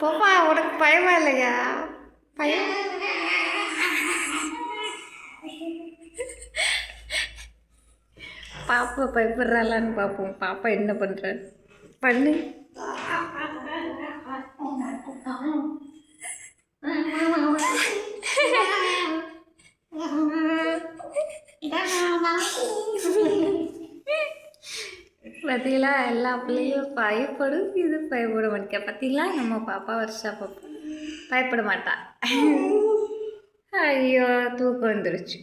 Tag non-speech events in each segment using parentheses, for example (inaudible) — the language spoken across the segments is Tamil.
பாப்பா உனக்கு பயமா இல்லையா? பயம் பாப்பா பயப்படுறாளான்னு பார்ப்போம் பாப்பா என்ன பண்ணுறேன் பண்ணு. பார்த்தீங்களா எல்லா பிள்ளையும் பயப்படும். இது பயப்பட மாட்டேங்க. பார்த்தீங்களா நம்ம பாப்பா வருஷா பாப்பா. பயப்பட மாட்டா. ஐயோ தூக்கம் வந்துருச்சு.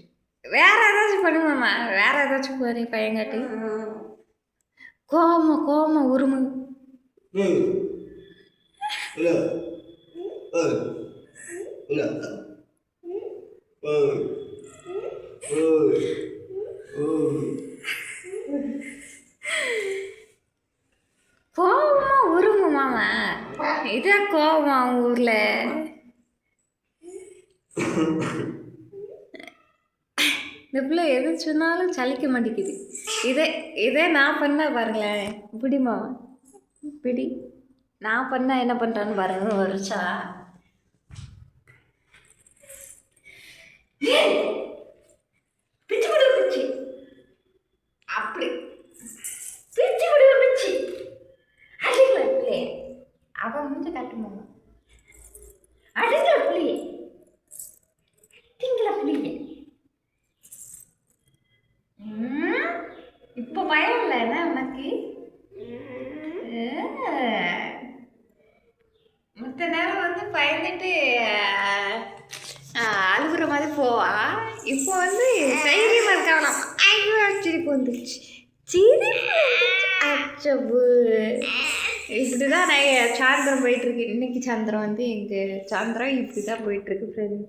வேற ஏதாச்சும் பண்ணுமாம்மா வேற ஏதாச்சும் பண்ணி பையங்காட்டி கோம கோம உருமு. கோவமா உருமு மாமா. இதான் கோவமா அவங்க ஊர்ல. (laughs) இந்த பிள்ளை எது சொன்னாலும் சலிக்க மாட்டேங்குது. இதே இதே நான் பண்ணால் பாருங்களேன். பிடிமா பிடி. நான் பண்ணால் என்ன பண்ணுறான்னு பாருங்க வருஷா பிச்சு விடு பிச்சு. அப்படி. பிச்சு விடு பிச்சு. அடிக்கல அவன் முடிஞ்சு காட்டுமா? அடிக்கல பயம் என்ன உனக்கு? மற்ற நேரம் வந்து பயந்துட்டு அழுகுற மாதிரி போவா இப்போ வந்து தைரியமாக இருக்காங்களாம் ஐயோ சிரிப்பு வந்துருச்சு. சிரிப்பு அச்சபு. இப்படி தான் நான் சாயந்தரம் போயிட்டுருக்கு இன்னைக்கு சாயந்தரம் வந்து எங்கள் சாயந்தரம் இப்படி தான் போயிட்டுருக்கு ஃப்ரெண்ட்ஸ்